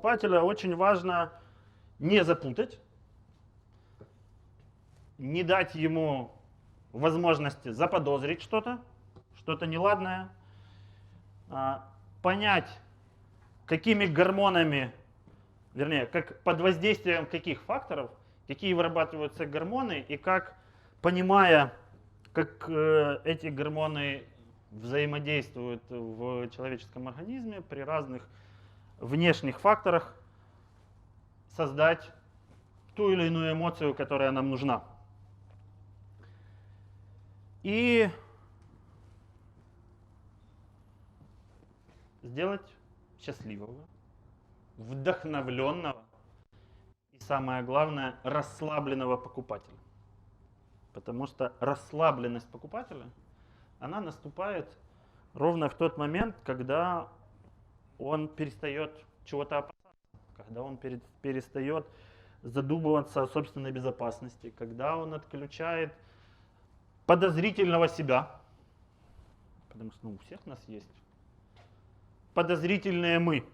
Покупателя очень важно не запутать, не дать ему возможности заподозрить что-то, что-то неладное, а, понять, какими гормонами, вернее, как под воздействием каких факторов, какие вырабатываются гормоны и как, понимая, как э, эти гормоны взаимодействуют в человеческом организме при разных внешних факторах, создать ту или иную эмоцию, которая нам нужна. И сделать счастливого, вдохновленного и, самое главное, расслабленного покупателя. Потому что расслабленность покупателя, она наступает ровно в тот момент, когда он перестает чего-то опасаться, когда он перестает задумываться о собственной безопасности, когда он отключает подозрительного себя, потому что ну, у всех нас есть подозрительные мы.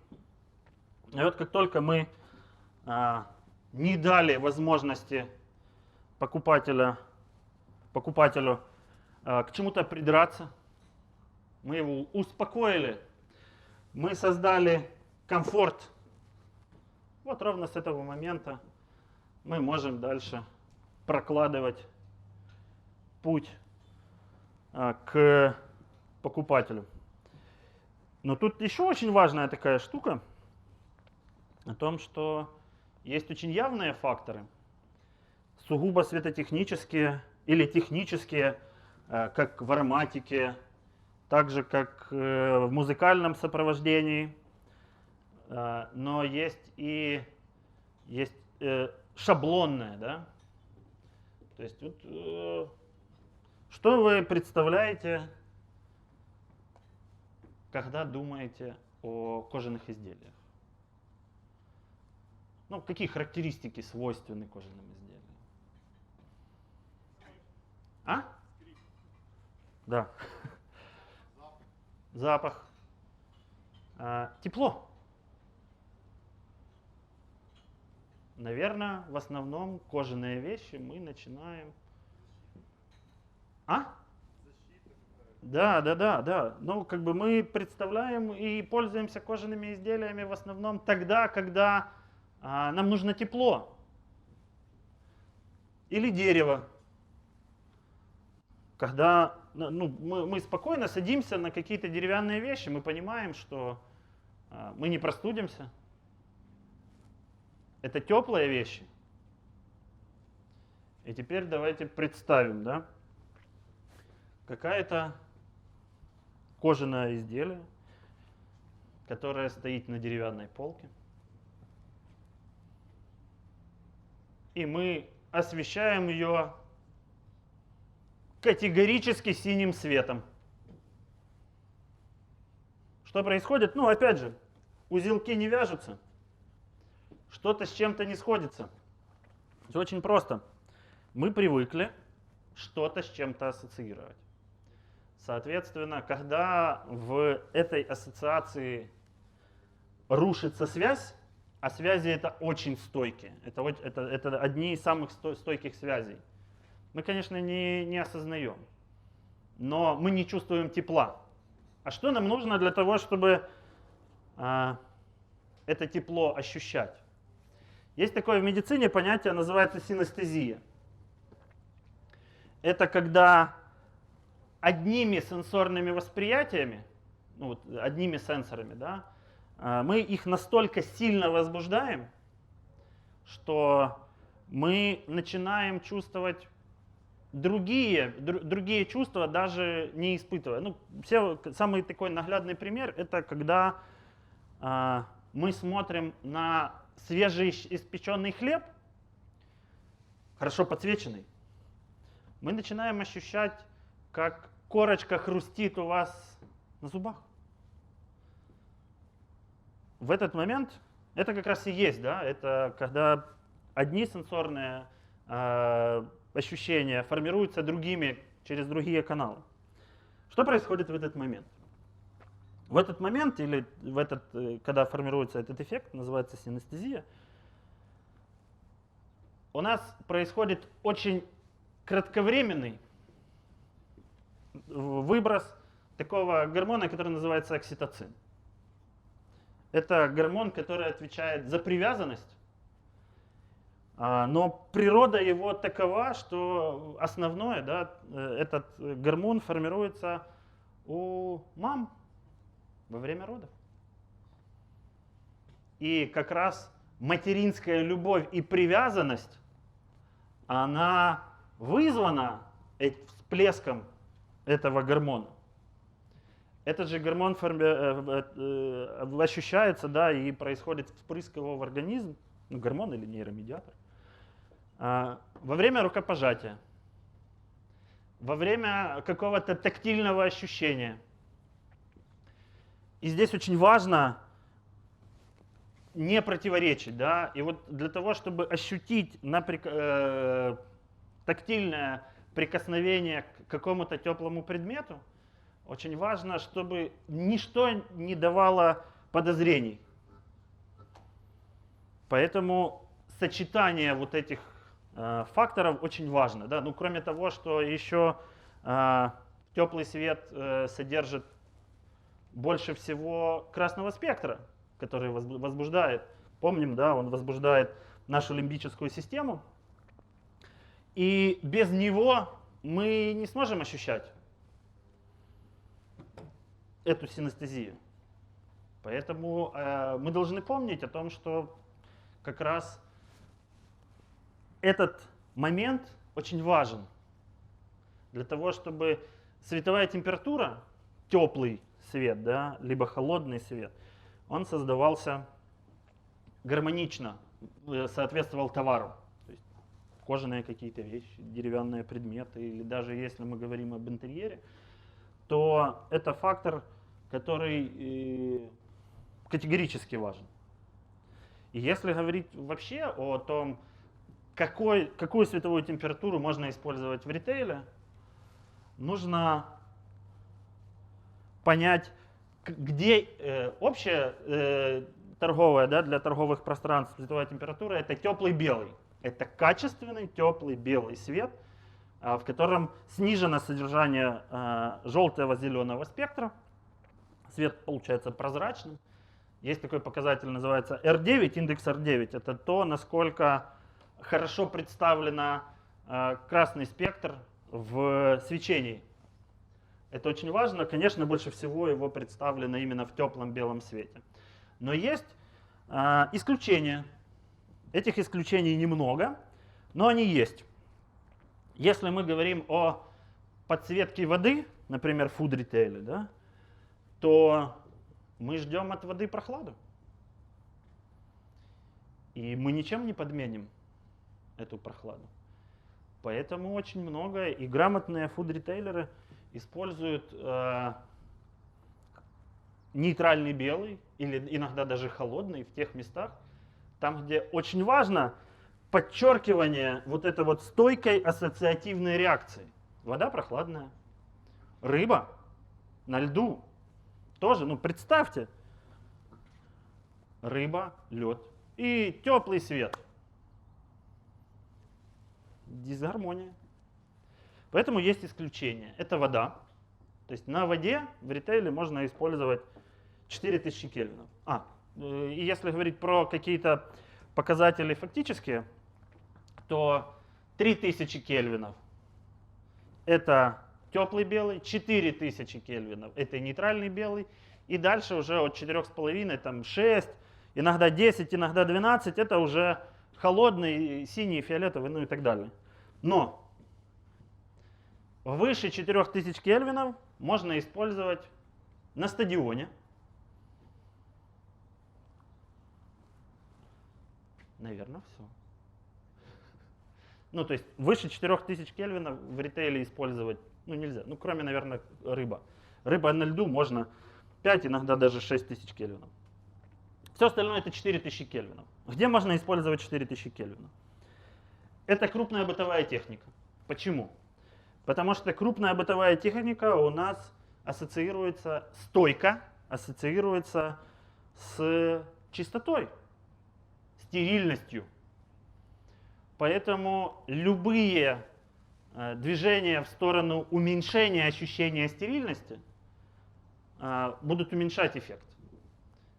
И вот как только мы а, не дали возможности покупателя, покупателю а, к чему-то придраться, мы его успокоили, мы создали комфорт. Вот ровно с этого момента мы можем дальше прокладывать путь а, к покупателю. Но тут еще очень важная такая штука о том, что есть очень явные факторы, сугубо светотехнические или технические, э, как в ароматике, так же как э, в музыкальном сопровождении. Э, но есть и есть шаблонное, да? То есть вот, что вы представляете когда думаете о кожаных изделиях? Ну, какие характеристики свойственны кожаным изделиям? А? Да. Запах. А, тепло. Наверное, в основном кожаные вещи мы начинаем... А? Да, да, да, да. Ну, как бы мы представляем и пользуемся кожаными изделиями в основном тогда, когда а, нам нужно тепло. Или дерево. Когда ну, мы, мы спокойно садимся на какие-то деревянные вещи, мы понимаем, что а, мы не простудимся. Это теплые вещи. И теперь давайте представим, да, какая-то кожаное изделие, которое стоит на деревянной полке. И мы освещаем ее категорически синим светом. Что происходит? Ну, опять же, узелки не вяжутся, что-то с чем-то не сходится. Все очень просто. Мы привыкли что-то с чем-то ассоциировать. Соответственно, когда в этой ассоциации рушится связь, а связи это очень стойкие, это, это, это одни из самых стойких связей, мы, конечно, не, не осознаем, но мы не чувствуем тепла. А что нам нужно для того, чтобы а, это тепло ощущать? Есть такое в медицине понятие, называется синестезия. Это когда одними сенсорными восприятиями, ну, вот, одними сенсорами, да, а, мы их настолько сильно возбуждаем, что мы начинаем чувствовать другие, др, другие чувства, даже не испытывая. Ну, все, самый такой наглядный пример – это когда э, мы смотрим на свежий испеченный хлеб, хорошо подсвеченный, мы начинаем ощущать, как корочка хрустит у вас на зубах. В этот момент это как раз и есть, да, это когда одни сенсорные э, ощущения формируются другими через другие каналы. Что происходит в этот момент? В этот момент, или в этот, э, когда формируется этот эффект, называется синестезия, у нас происходит очень кратковременный выброс такого гормона, который называется окситоцин. Это гормон, который отвечает за привязанность, но природа его такова, что основное, да, э, этот гормон формируется у мам во время родов. И как раз материнская любовь и привязанность, она вызвана всплеском этого гормона. Этот же гормон. Э, э, ощущается, да, и происходит впрыск его в организм, ну, гормон или нейромедиатор, а, во время рукопожатия, во время какого-то тактильного ощущения. И здесь очень важно не противоречить, да, и вот для того, чтобы ощутить наприк... э, тактильное прикосновение к какому-то теплому предмету, очень важно, чтобы ничто не давало подозрений. Поэтому сочетание вот этих факторов очень важно. Да? Ну, кроме того, что еще э, теплый свет э, содержит больше всего красного спектра, который возбуждает. Помним, да, он возбуждает нашу лимбическую систему. И без него мы не сможем ощущать эту синестезию. Поэтому э, мы должны помнить о том, что как раз этот момент очень важен для того, чтобы световая температура, теплый свет, да, либо холодный свет, он создавался гармонично, э, соответствовал товару. То есть кожаные какие-то вещи, деревянные предметы, или даже если мы говорим об интерьере, то это фактор, который э, категорически важен. И если говорить вообще о том, какой, какую световую температуру можно использовать в ритейле, нужно понять, где э, общая э, торговая да, для торговых пространств световая температура это теплый белый. Это качественный теплый белый свет, э, в котором снижено содержание э, желтого зеленого спектра. Свет получается прозрачным. Есть такой показатель, называется R9, индекс R9. Это то, насколько хорошо представлена э, красный спектр в свечении. Это очень важно. Конечно, больше всего его представлено именно в теплом белом свете. Но есть э, исключения. Этих исключений немного, но они есть. Если мы говорим о подсветке воды, например, в фуд-ритейле, да, то мы ждем от воды прохладу. И мы ничем не подменим эту прохладу. Поэтому очень много и грамотные фуд-ритейлеры используют э, нейтральный белый или иногда даже холодный в тех местах, там, где очень важно подчеркивание вот этой вот стойкой ассоциативной реакции. Вода прохладная, рыба на льду тоже, ну представьте, рыба, лед и теплый свет. Дисгармония. Поэтому есть исключение. Это вода. То есть на воде в ритейле можно использовать 4000 кельвинов. А, э, и если говорить про какие-то показатели фактические, то 3000 кельвинов это теплый белый, 4000 кельвинов это нейтральный белый, и дальше уже от 4,5, там 6, иногда 10, иногда 12, это уже холодный, синий, фиолетовый, ну и так далее. Но выше 4000 кельвинов можно использовать на стадионе. Наверное, все. Ну, то есть выше 4000 кельвинов в ритейле использовать ну, нельзя. Ну, кроме, наверное, рыба. Рыба на льду можно 5, иногда даже 6000 кельвинов. Все остальное это 4000 кельвинов. Где можно использовать 4000 кельвинов? Это крупная бытовая техника. Почему? Потому что крупная бытовая техника у нас ассоциируется стойко ассоциируется с чистотой, стерильностью. Поэтому любые э, движения в сторону уменьшения ощущения стерильности э, будут уменьшать эффект.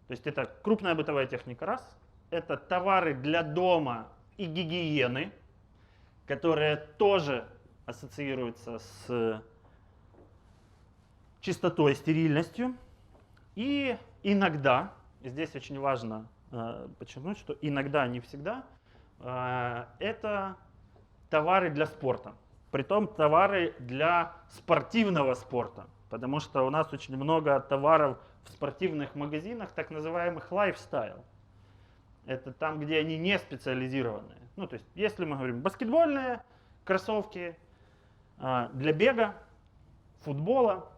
То есть это крупная бытовая техника раз, это товары для дома и гигиены, которые тоже ассоциируются с чистотой, стерильностью. И иногда, здесь очень важно э, подчеркнуть, что иногда, не всегда, э, это товары для спорта. Притом товары для спортивного спорта. Потому что у нас очень много товаров в спортивных магазинах, так называемых lifestyle. Это там, где они не специализированные. Ну, то есть, если мы говорим баскетбольные кроссовки э, для бега, футбола,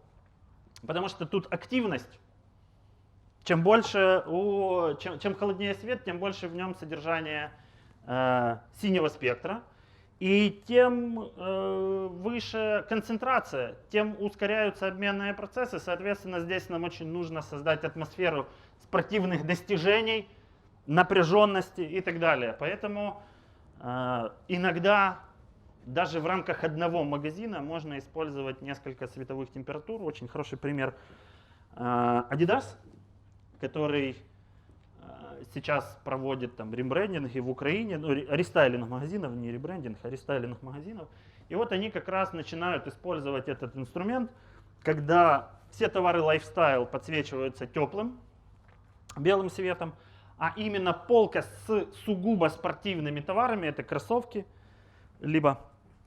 потому что тут активность. Чем больше, у, чем, чем холоднее свет, тем больше в нем содержание э, синего спектра. И тем э, выше концентрация, тем ускоряются обменные процессы. Соответственно, здесь нам очень нужно создать атмосферу спортивных достижений, напряженности и так далее. Поэтому э, иногда даже в рамках одного магазина можно использовать несколько световых температур. Очень хороший пример э, Adidas, который сейчас проводит там рембрендинги в Украине, ну, ре- рестайлинг магазинов, не ребрендинг, а рестайлинг магазинов. И вот они как раз начинают использовать этот инструмент, когда все товары lifestyle подсвечиваются теплым белым светом, а именно полка с сугубо спортивными товарами, это кроссовки, либо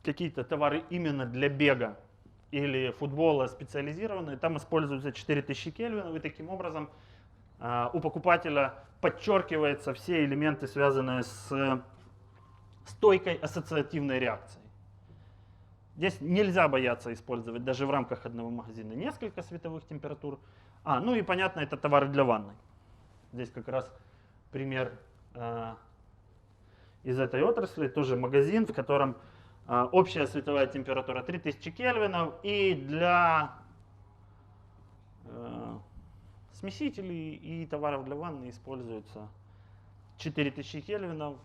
какие-то товары именно для бега или футбола специализированные, там используются 4000 кельвинов, и таким образом у покупателя подчеркиваются все элементы, связанные с стойкой ассоциативной реакцией. Здесь нельзя бояться использовать даже в рамках одного магазина несколько световых температур. А, ну и понятно, это товары для ванной. Здесь как раз пример э, из этой отрасли, тоже магазин, в котором э, общая световая температура 3000 кельвинов, и для э, смесителей и товаров для ванны используется 4000 кельвинов,